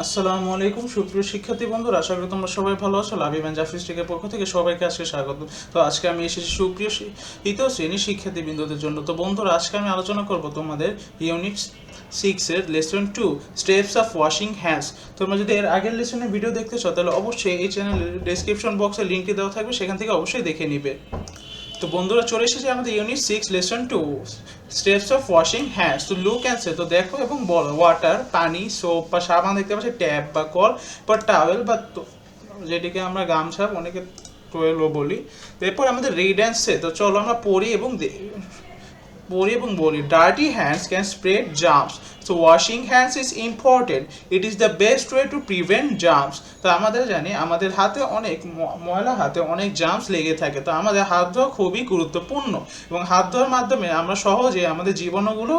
আসসালামু আলাইকুম, সুপ্রিয় শিক্ষার্থী বন্ধুরা, আশা করি তোমরা সবাই ভালো আছো। লাভিবান জাফিস্টিকের পক্ষ থেকে সবাইকে আজকে স্বাগত। তো আজকে আমি এসেছি সুপ্রিয় শি- শ্রেণি শিক্ষার্থী বিন্দুদের জন্য। তো বন্ধুরা, আজকে আমি আলোচনা করব তোমাদের ইউনিট সিক্সের lesson two steps of washing hands তোমরা যদি এর আগের লেসনের ভিডিও দেখতে চাও, তাহলে অবশ্যই এই চ্যানেলের ডেসক্রিপশন বক্সে লিঙ্কটি দেওয়া থাকবে, সেখান থেকে অবশ্যই দেখে নিবে। তো বন্ধুরা চলে এসেছে আমাদের unit six lesson two steps of washing hands তো লুক অ্যান্ড তো দেখো এবং বলো ওয়াটার পানি সোপ বা সাবান দেখতে পাচ্ছি ট্যাপ বা কল বা টাওয়েল বা যেটিকে আমরা গামছা অনেকে টোয়েলও বলি। এরপর আমাদের রিড অ্যান্ড সে তো চলো আমরা পড়ি এবং পড়ি এবং বলি dirty hands can spread germs so washing hands is important it is the best way to prevent germs তো আমাদের জানি, আমাদের হাতে অনেক ময়লা হাতে অনেক জাম্পস লেগে থাকে। তো আমাদের হাত ধোয়া খুবই গুরুত্বপূর্ণ এবং হাত ধোয়ার মাধ্যমে আমরা সহজে আমাদের জীবাণুগুলো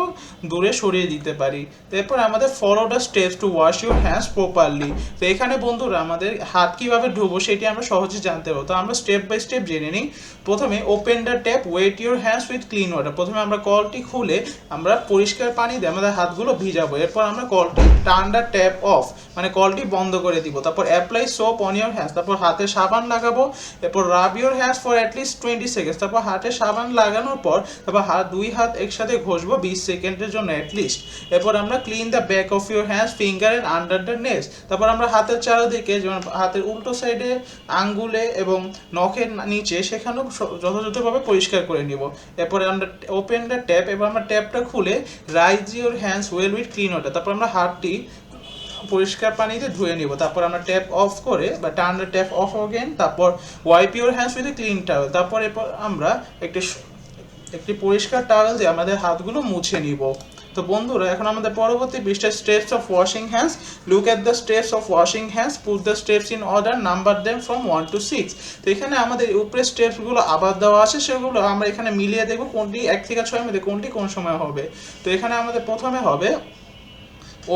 দূরে সরিয়ে দিতে পারি। তো এরপর আমাদের follow the steps to wash your hands properly তো এখানে বন্ধুরা, আমাদের হাত কীভাবে ধুবো সেটি আমরা সহজে জানতে পারব। তো আমরা স্টেপ বাই স্টেপ জেনে নিই। প্রথমে open the tap wet your hands with clean water প্রথমে আমরা কলটি খুলে আমরা পরিষ্কার পানি দিয়ে আমাদের হাতগুলো ভিজাবো এরপর আমরা কলটি দ্য ট্যাপ অফ মানে কলটি বন্ধ করে দিব। তারপর apply soap on your hands তারপর হাতে সাবান লাগাবো। এরপর rub your hands for at least twenty seconds তারপর হাতে সাবান লাগানোর পর, তারপর হাত, দুই হাত একসাথে ঘষবো বিশ সেকেন্ডের জন্য অ্যাটলিস্ট এরপর আমরা clean the back of your hands finger and under the nails তারপর আমরা হাতের চারিদিকে, যেমন হাতের উল্টো সাইডে আঙ্গুলে এবং নখের নিচে, সেখানেও যথাযথভাবে পরিষ্কার করে নিব। এরপরে আমরা ওপেন দ্য ট্যাপ এবার আমরা ট্যাপটা খুলে rinse your hands well minute clean water তারপর আমরা হাতটি পরিষ্কার পানিতে ধুয়ে নিব। তারপর আমরা ট্যাপ অফ করে বা টার্ন ট্যাপ অফ অগেন তারপর wipe your hands with clean towel তারপর এরপর আমরা একটি একটি পরিষ্কার টাওয়েল দিয়ে আমাদের হাতগুলো মুছে নিব। তো বন্ধুরা, এখন আমাদের পরবর্তী বিশটা steps of washing hands look at the steps of washing hands put the steps in order number them from one to six তো এখানে আমাদের উপরে স্টেপসগুলো আবার দেওয়া আছে, সেগুলো আমরা এখানে মিলিয়ে দেখব কোনটি এক থেকে ছয়ের মধ্যে কোনটি কোন সময় হবে। তো এখানে আমাদের প্রথমে হবে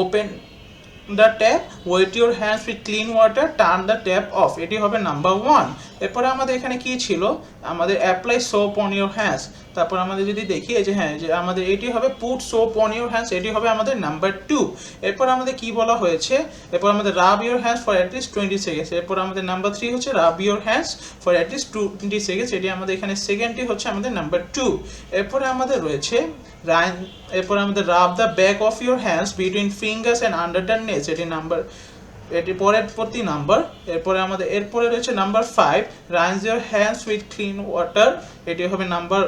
open the tap wet your hands with clean water turn the tap off এটি হবে নাম্বার ওয়ান এরপরে আমাদের এখানে কি ছিল? আমাদের apply soap on your hands তারপর আমাদের যদি দেখি যে হ্যাঁ যে আমাদের এটি হবে put soap on your hands এটি হবে আমাদের নাম্বার টু এরপর আমাদের কি বলা হয়েছে? এরপর আমাদের rub your hands for at least twenty seconds এরপর আমাদের নাম্বার থ্রি হচ্ছে rub your hands for at least twenty seconds এটি আমাদের এখানে সেকেন্ডটি হচ্ছে আমাদের নাম্বার টু এরপরে আমাদের রয়েছে এরপর আমাদের rub the back of your hands between fingers and under the nails এটি নাম্বার এটি পরের প্রতি নাম্বার। এরপরে আমাদের এরপরে রয়েছে number five rinse your hands with clean water এটি হবে নাম্বার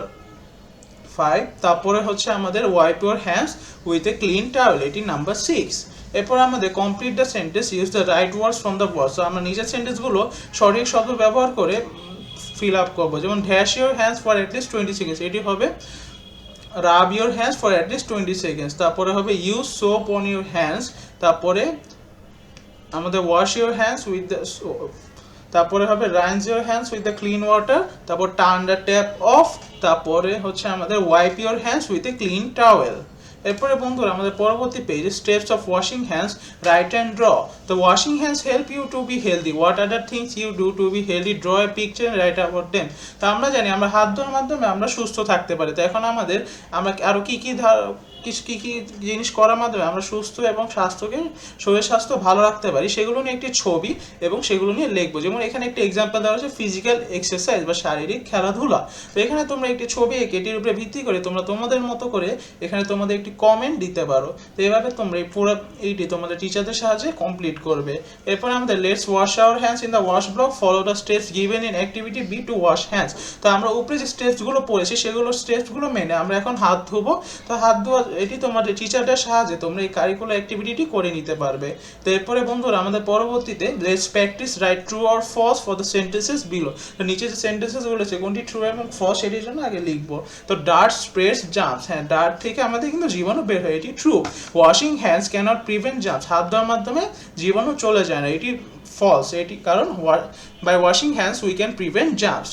ফাইভ তারপরে হচ্ছে আমাদের wipe your hands with a clean towel এটি নাম্বার সিক্স এরপর আমাদের complete the sentence use the right words from the words আমরা নিজের সেন্টেন্সগুলো সঠিক শব্দ ব্যবহার করে ফিল আপ করব। যেমন dash your hands for at least twenty seconds এটি হবে rub your hands for at least twenty seconds তারপরে হবে use soap on your hands তারপরে আমাদের wash your hands with the তারপরে হবে rinse your hands with the clean water তারপর turn the tap off তারপরে হচ্ছে আমাদের wipe your hands with a clean towel এরপরে বন্ধুরা, আমাদের পরবর্তী পেজে steps of washing hands write and draw the washing hands help you to be healthy what other things you do to be healthy draw a picture write about them তো আমরা জানি আমরা হাত ধোয়ার মাধ্যমে আমরা সুস্থ থাকতে পারি। তো এখন আমাদের আমরা আরও কী কী কি- কী জিনিস করার মাধ্যমে আমরা সুস্থ এবং স্বাস্থ্যকে শরীর স্বাস্থ্য ভালো রাখতে পারি, সেগুলো নিয়ে একটি ছবি এবং সেগুলো নিয়ে লিখব। যেমন এখানে একটি এক্সাম্পল দেওয়া হচ্ছে ফিজিক্যাল এক্সারসাইজ বা শারীরিক খেলাধুলা। তো এখানে তোমরা একটি ছবি এঁকে, এটির উপরে ভিত্তি করে তোমরা তোমাদের মতো করে এখানে তোমাদের একটি কমেন্ট দিতে পারো। তো এভাবে তোমরা এই পুরো এইটি তোমাদের টিচারদের সাহায্যে কমপ্লিট করবে। এরপর আমাদের let's wash our hands in the wash block follow the steps given in activity B two wash hands তো আমরা উপরে যে স্টেপসগুলো পড়েছি, সেগুলো স্টেপসগুলো মেনে আমরা এখন হাত ধোবো। তো হাত ধোয়া এটি তোমাদের টিচারদের সাহায্যে তোমরা এই কারিকুলার অ্যাক্টিভিটিটি করে নিতে পারবে। তো এরপরে বন্ধুরা, আমাদের পরবর্তীতে let's practise write true or false for the sentences below তো নিচে যে সেন্টেন্সেস বলেছে, কোনটি ট্রু এবং ফলস এটির জন্য আগে লিখব। তো ডার্ট স্প্রেডস জাম্পস হ্যাঁ ডার্ট থেকে আমাদের কিন্তু জীবাণু বের হয়, এটি true washing hands can't prevent germs হাত ধোয়ার মাধ্যমে জীবাণু চলে যায় না, এটি ফলস এটি কারণ by washing hands we can prevent germs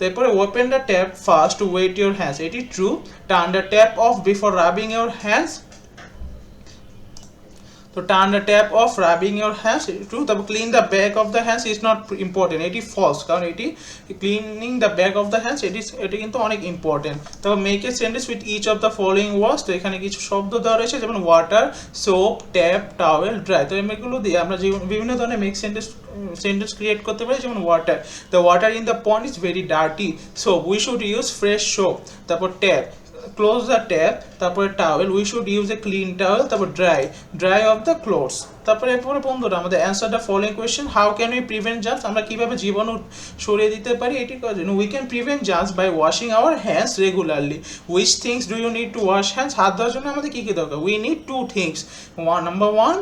তারপরে open the tap first wet your hands এটি true turn the tap off before rubbing your hands তো turn the tap off rubbing your hands two তারপর clean the back of the hands is not important এটি false কারণ এটি cleaning the back of the hands এটি এটি কিন্তু অনেক important তারপর make a sentence with each of the following words তো এখানে কিছু শব্দ দেওয়া রয়েছে, যেমন water soap tap towel dry তো এগুলো দিয়ে আমরা যে বিভিন্ন ধরনের মেক সেন্টেন্স সেন্টেন্স ক্রিয়েট করতে পারি, যেমন water the water in the pond is very dirty soap we should use fresh soap তারপর ট্যাপ ক্লোজ দ্য ট্যাপ তারপরে towel we should use a clean towel তারপর dry dry of the clothes তারপরে এরপরে বন্ধুরা, আমাদের answer the following question how can we prevent germs আমরা কীভাবে জীবাণু সরিয়ে দিতে পারি? এটি we can prevent germs by washing our hands regularly which things do you need to wash hands হাত ধোয়ার জন্য আমাদের কী কী দরকার? We need two things one number one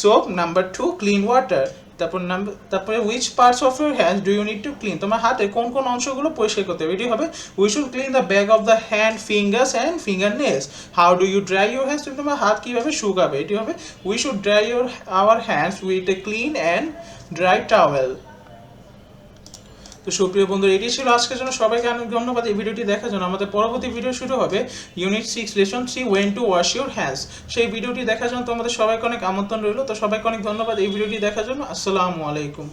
soap number two clean water তারপর নাম্বার তারপরে which parts of your hand do you need to clean তোমার হাতে কোন কোন অংশগুলো পরিষ্কার করতে হবে? এটি হবে we should clean the back of the hand fingers and fingernails how do you dry your hands তুমি তোমার হাত কীভাবে শুকাবে? এটি হবে we should dry your our hands with a clean and dry towel তো সুপ্রিয় বন্ধু এটি ছিল আজকের জন্য। সবাইকে অনেক ধন্যবাদ এই ভিডিওটি দেখার জন্য। আমাদের পরবর্তী ভিডিও শুরু হবে unit six lesson three when to wash your hands সেই ভিডিওটি দেখার জন্য তোমাদের সবাইকে অনেক আমন্ত্রণ রইল। তো সবাইকে অনেক ধন্যবাদ এই ভিডিওটি দেখার জন্য। আসসালামু আলাইকুম।